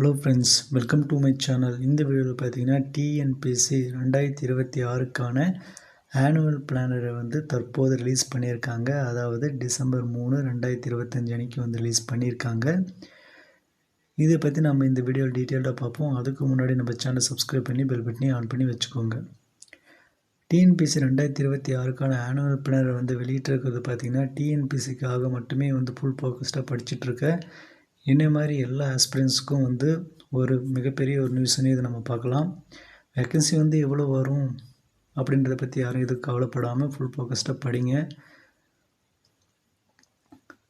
Hello friends welcome to my channel இந்த வீடியோவில் பார்த்தீங்கன்னா டிஎன்பிசி ரெண்டாயிரத்தி இருபத்தி ஆறுக்கான ஆனுவல் பிளானரை வந்து தற்போது ரிலீஸ் பண்ணியிருக்காங்க. அதாவது டிசம்பர் மூணு ரெண்டாயிரத்தி இருபத்தஞ்சு அன்றைக்கி வந்து ரிலீஸ் பண்ணியிருக்காங்க. இதை பற்றி நம்ம இந்த வீடியோவில் டீட்டெயில்டாக பார்ப்போம். அதுக்கு முன்னாடி நம்ம சேனல் சப்ஸ்கிரைப் பண்ணி பெல் பட்டனையும் ஆன் பண்ணி வச்சுக்கோங்க. டிஎன்பிசி ரெண்டாயிரத்தி இருபத்தி ஆறுக்கான ஆனுவல் பிளானர் வந்து வெளியிட்டிருக்கிறது பார்த்திங்கன்னா டிஎன்பிசிக்காக மட்டுமே வந்து ஃபுல் ஃபோக்கஸ்டாக படிச்சுட்ருக்க என்னை மாதிரி எல்லா ஆஸ்பிரன்ஸுக்கும் வந்து ஒரு மிகப்பெரிய ஒரு நியூஸ்னே இதை நம்ம பார்க்கலாம். வேக்கன்சி வந்து எவ்வளோ வரும் அப்படின்றத பற்றி யாரும் எதுவும் கவலைப்படாமல் ஃபுல் ஃபோக்கஸ்டாக படிங்க.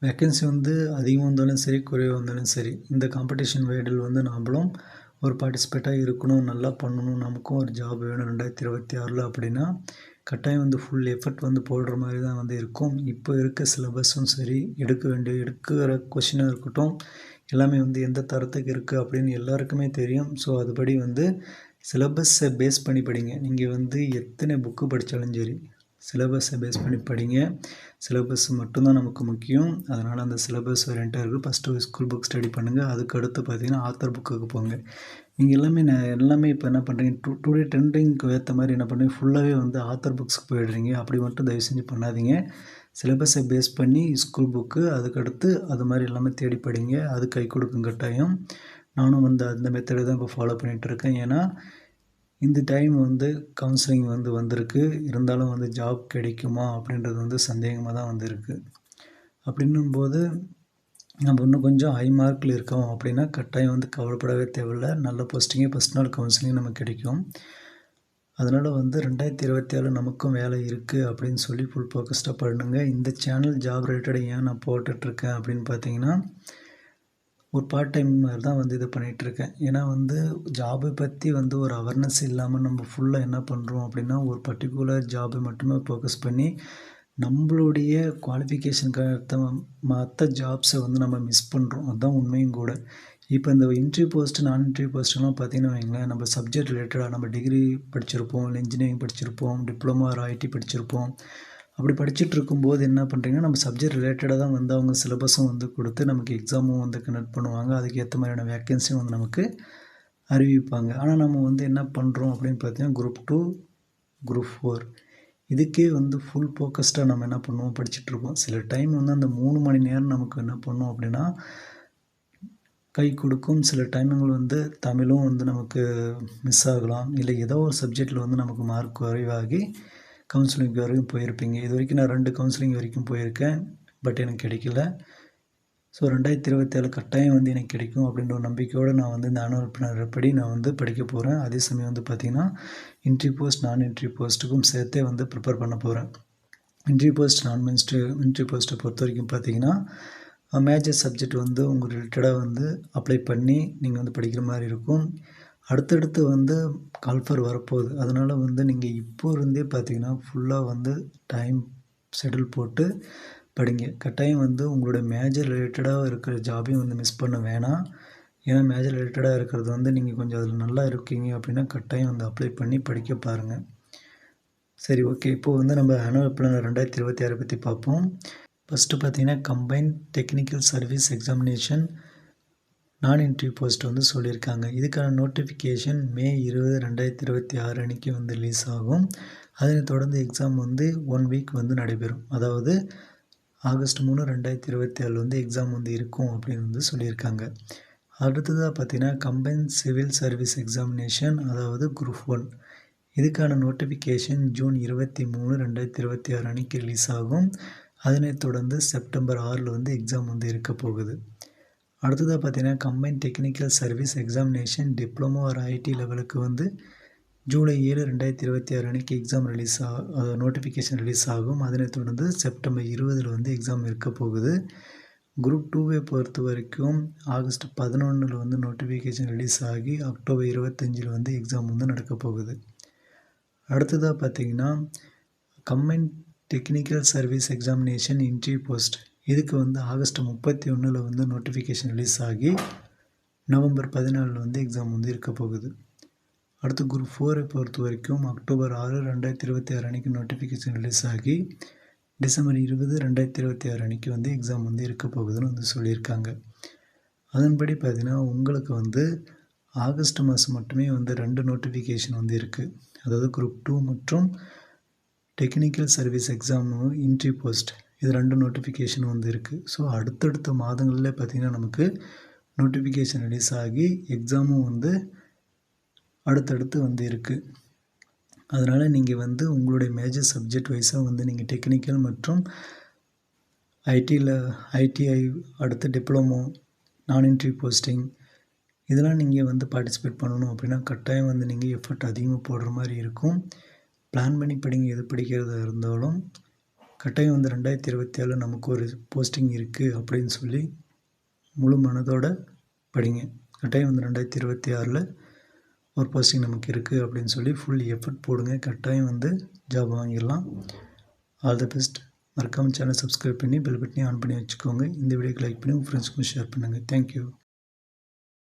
வேக்கன்சி வந்து அதிகமாக வந்தாலும் சரி குறைவாக வந்தாலும் சரி இந்த காம்படிஷன் வேடில் வந்து நாம்ளும் ஒரு பார்ட்டிசிபேட்டாக இருக்கணும் நல்லா பண்ணணும் நமக்கும் ஒரு ஜாப் வேணும் ரெண்டாயிரத்தி இருபத்தி ஆறில் அப்படின்னா கட்டாயம் வந்து ஃபுல் எஃபர்ட் வந்து போடுற மாதிரி தான் வந்து இருக்கும். இப்போ இருக்க சிலபஸும் சரி எடுக்க வேண்டிய எடுக்கிற கொஷினாக இருக்கட்டும் எல்லாமே வந்து எந்த தரத்துக்கு இருக்குது அப்படின்னு எல்லாருக்குமே தெரியும். ஸோ அதுபடி வந்து சிலபஸை பேஸ் பண்ணி படிங்க. நீங்கள் வந்து எத்தனை புக்கு படித்தாலும் சரி. சிலபஸை பேஸ் பண்ணி படிங்க. சிலபஸ் மட்டும்தான் நமக்கு முக்கியம். அதனால் அந்த சிலபஸ் ரெண்டாக இருக்குது ஃபஸ்ட்டு ஸ்கூல் புக் ஸ்டடி பண்ணுங்கள் அதுக்கு அடுத்து பார்த்தீங்கன்னா ஆத்தர் புக்குக்கு போங்க. நீங்கள் எல்லாமே நான் எல்லாமே இப்போ என்ன பண்ணுறீங்க டூ டூ டே ட்ரெண்டிங்க்கு ஏற்ற மாதிரி என்ன பண்ணுறீங்க ஃபுல்லாகவே வந்து ஆத்தர் புக்ஸ்க்கு போயிடுறீங்க. அப்படி மட்டும் தயவு செஞ்சு பண்ணாதீங்க. சிலபஸை பேஸ் பண்ணி ஸ்கூல் புக்கு அதுக்கடுத்து அது மாதிரி எல்லாமே தேடி படிங்க. அது கை கொடுக்கும் கட்டாயம். நானும் வந்து அந்த மெத்தடை தான் இப்போ ஃபாலோ பண்ணிகிட்ருக்கேன் ஏன்னா இந்த டைம் வந்து கவுன்சிலிங் வந்து வந்திருக்கு. இருந்தாலும் வந்து ஜாப் கிடைக்குமா அப்படின்றது வந்து சந்தேகமாக தான் வந்திருக்கு. அப்படின்னும் போது நம்ம இன்னும் கொஞ்சம் ஹை மார்க்கில் இருக்கோம் அப்படின்னா கட்டாயம் வந்து கவலைப்படவே தேவையில்ல. நல்ல போஸ்டிங்கே ஃபஸ்ட் நாள் கவுன்சிலிங் நமக்கு கிடைக்கும். அதனால் வந்து ரெண்டாயிரத்தி இருபத்தி ஏழு நமக்கும் வேலை இருக்குது அப்படின்னு சொல்லி ஃபுல் ஃபோக்கஸ்டாக பண்ணுங்க. இந்த சேனல் ஜாப் ரிலேட்டடாக ஏன் நான் போட்டுட்ருக்கேன் அப்படின்னு பார்த்தீங்கன்னா ஒரு பார்ட் டைம் மாதிரி தான் வந்து இதை பண்ணிகிட்ருக்கேன் ஏன்னா வந்து ஜாபை பற்றி வந்து ஒரு அவேர்னஸ் இல்லாமல் நம்ம ஃபுல்லாக என்ன பண்ணுறோம் அப்படின்னா ஒரு பர்டிகுலர் ஜாபை மட்டுமே ஃபோக்கஸ் பண்ணி நம்மளுடைய குவாலிஃபிகேஷனுக்கு மற்ற ஜாப்ஸை வந்து நம்ம மிஸ் பண்ணுறோம் அதுதான் உண்மையும் கூட. இப்போ இந்த இன்ட்ரி போஸ்ட்டு நான் இன்ட்ரி போஸ்ட்டுலாம் பார்த்தீங்கன்னா வைங்களேன் நம்ம சப்ஜெக்ட் ரிலேட்டடாக நம்ம டிகிரி படிச்சிருப்போம் இல்லை இன்ஜினியரிங் படிச்சிருப்போம் டிப்ளமோ ஒரு ஐடி படிச்சிருப்போம். அப்படி படிச்சுட்டு இருக்கும்போது என்ன பண்ணுறீங்கன்னா நம்ம சப்ஜெக்ட் ரிலேட்டடாக தான் வந்து அவங்க சிலபஸும் வந்து கொடுத்து நமக்கு எக்ஸாமும் வந்து கனெக்ட் பண்ணுவாங்க. அதுக்கேற்ற மாதிரியான வேக்கன்சியும் வந்து நமக்கு அறிவிப்பாங்க. ஆனால் நம்ம வந்து என்ன பண்ணுறோம் அப்படின்னு பார்த்தீங்கன்னா குரூப் டூ குரூப் ஃபோர் இதுக்கே வந்து ஃபுல் ஃபோக்கஸ்டாக நம்ம என்ன பண்ணுவோம்? படிச்சுட்ருப்போம். சில டைம் வந்து அந்த மூணு மணி நேரம் நமக்கு என்ன பண்ணோம் அப்படின்னா கை கொடுக்கும். சில டைமுங்கள் வந்து தமிழும் வந்து நமக்கு மிஸ் ஆகலாம். இல்லை ஏதோ ஒரு சப்ஜெக்டில் வந்து நமக்கு மார்க் குறைவாகி கவுன்சிலிங் வரைக்கும் போயிருப்பீங்க. இது வரைக்கும் நான் ரெண்டு கவுன்சிலிங் வரைக்கும் போயிருக்கேன் பட் எனக்கு கிடைக்கல. ஸோ ரெண்டாயிரத்தி இருபத்தேழு கட்டாயம் வந்து எனக்கு கிடைக்கும் அப்படின்ற ஒரு நம்பிக்கையோடு நான் வந்து இந்த ஆனுவல் படி நான் வந்து படிக்க போகிறேன் அதே சமயம் வந்து பார்த்திங்கன்னா இன்ட்ரி போஸ்ட் நான் இன்ட்ரி போஸ்ட்டுக்கும் சேர்த்தே வந்து ப்ரிப்பேர் பண்ண போகிறேன் இன்ட்ரி போஸ்ட் நான் மின்ஸ்ட் இன்ட்ரி போஸ்ட்டை பொறுத்த வரைக்கும் பார்த்தீங்கன்னா மேஜர் சப்ஜெக்ட் வந்து உங்கள் ரிலேட்டடாக வந்து அப்ளை பண்ணி நீங்கள் வந்து படிக்கிற மாதிரி இருக்கும். அடுத்தடுத்து வந்து கால்ஃபர் வரப்போகுது. அதனால் வந்து நீங்கள் இப்போ இருந்தே பார்த்தீங்கன்னா ஃபுல்லாக வந்து டைம் ஷெடியூல் போட்டு படிங்க. கட்டாயம் வந்து உங்களோட மேஜர் ரிலேட்டடாக இருக்கிற ஜாபையும் வந்து மிஸ் பண்ண வேணாம். ஏன்னா மேஜர் ரிலேட்டடாக இருக்கிறது வந்து நீங்கள் கொஞ்சம் அதில் நல்லா இருக்கீங்க அப்படின்னா கட்டாயம் வந்து அப்ளை பண்ணி படிக்க பாருங்கள் சரி ஓகே இப்போது வந்து நம்ம ஆனுவல் பிளான் ரெண்டாயிரத்தி இருபத்தி ஆறு பற்றி பார்ப்போம். ஃபஸ்ட்டு பார்த்தீங்கன்னா கம்பைன்ட் டெக்னிக்கல் சர்வீஸ் எக்ஸாமினேஷன் நான் இன்டர்வியூ போஸ்ட் வந்து சொல்லியிருக்காங்க. இதுக்கான நோட்டிஃபிகேஷன் மே இருபது ரெண்டாயிரத்தி இருபத்தி ஆறு அன்றைக்கி வந்து ரிலீஸ் ஆகும். அதனை தொடர்ந்து எக்ஸாம் வந்து ஒன் வீக் வந்து நடைபெறும். அதாவது ஆகஸ்ட் மூணு ரெண்டாயிரத்தி இருபத்தி ஏழு வந்து எக்ஸாம் வந்து இருக்கும் அப்படின்னு வந்து சொல்லியிருக்காங்க. அடுத்ததாக பார்த்தீங்கன்னா கம்பைன் சிவில் சர்வீஸ் எக்ஸாமினேஷன் அதாவது குரூப் ஒன் இதுக்கான நோட்டிஃபிகேஷன் ஜூன் இருபத்தி மூணு ரெண்டாயிரத்தி இருபத்தி ஆறு அன்றைக்கி ரிலீஸ் ஆகும். அதனைத் தொடர்ந்து செப்டம்பர் ஆறில் வந்து எக்ஸாம் வந்து இருக்க போகுது. அடுத்ததாக பார்த்தீங்கன்னா combine technical service examination diploma or IT லெவலுக்கு வந்து ஜூலை ஏழு ரெண்டாயிரத்தி இருபத்தி ஆறு அன்றைக்கி எக்ஸாம் ரிலீஸ் ஆ நோட்டிஃபிகேஷன் ரிலீஸ் ஆகும். அதனைத் தொடர்ந்து செப்டம்பர் இருபதில் வந்து எக்ஸாம் இருக்க போகுது. குரூப் டூவை பொறுத்த வரைக்கும் ஆகஸ்ட் பதினொன்றில் வந்து நோட்டிஃபிகேஷன் ரிலீஸ் ஆகி அக்டோபர் இருபத்தஞ்சில் வந்து எக்ஸாம் வந்து நடக்க போகுது. அடுத்ததாக பார்த்தீங்கன்னா combine technical service examination entry post இதுக்கு வந்து ஆகஸ்ட் முப்பத்தி ஒன்றில் வந்து நோட்டிஃபிகேஷன் ரிலீஸ் ஆகி நவம்பர் பதினாலில் வந்து எக்ஸாம் வந்து இருக்க போகுது. அடுத்து குரூப் ஃபோரை பொறுத்த வரைக்கும் அக்டோபர் ஆறு ரெண்டாயிரத்தி இருபத்தி ஆறு அன்றைக்கி நோட்டிஃபிகேஷன் ரிலீஸ் ஆகி டிசம்பர் இருபது ரெண்டாயிரத்தி இருபத்தி ஆறு அன்றைக்கி வந்து எக்ஸாம் வந்து இருக்க போகுதுன்னு வந்து சொல்லியிருக்காங்க. அதன்படி பார்த்திங்கன்னா உங்களுக்கு வந்து ஆகஸ்ட் மாதம் மட்டுமே வந்து ரெண்டு நோட்டிஃபிகேஷன் வந்து இருக்குது அதாவது குரூப் டூ மற்றும் technical service exam entry post இது ரெண்டு நோட்டிஃபிகேஷன் வந்து இருக்குது ஸோ அடுத்தடுத்த மாதங்களில் பார்த்திங்கன்னா நமக்கு நோட்டிஃபிகேஷன் ரிலீஸ் ஆகி எக்ஸாமும் வந்து அடுத்தடுத்து வந்து இருக்குது அதனால் நீங்கள் வந்து உங்களுடைய மேஜர் சப்ஜெக்ட் வைஸாக வந்து நீங்கள் டெக்னிக்கல் மற்றும் ஐடியில் ஐடிஐ அடுத்து டிப்ளமோ நான் என்ட்ரி போஸ்டிங் இதெல்லாம் நீங்கள் வந்து பார்ட்டிசிபேட் பண்ணணும் அப்படின்னா கட்டாயம் வந்து நீங்கள் எஃபர்ட் அதிகமாக போடுற மாதிரி இருக்கும். பிளான் பண்ணி படிங்க எது படிக்கிறதா இருந்தாலும். கட்டாயம் வந்து ரெண்டாயிரத்தி இருபத்தி ஏழு நமக்கு ஒரு போஸ்டிங் இருக்குது அப்படின்னு சொல்லி முழு மனதோட படிங்க. கட்டாயம் வந்து ரெண்டாயிரத்தி இருபத்தி ஆறில் ஒரு போஸ்டிங் நமக்கு இருக்குது அப்படின்னு சொல்லி ஃபுல் எஃபர்ட் போடுங்க. கட்டாயம் வந்து ஜாப் வாங்கிடலாம். ஆல் த பெஸ்ட் மறக்காமல் சேனல் சப்ஸ்கிரைப் பண்ணி பெல் பட்டனையும் ஆன் பண்ணி வச்சுக்கோங்க. இந்த வீடியோக்கு லைக் பண்ணி உங்கள் ஃப்ரெண்ட்ஸ்க்கும் ஷேர் பண்ணுங்கள் தேங்க்யூ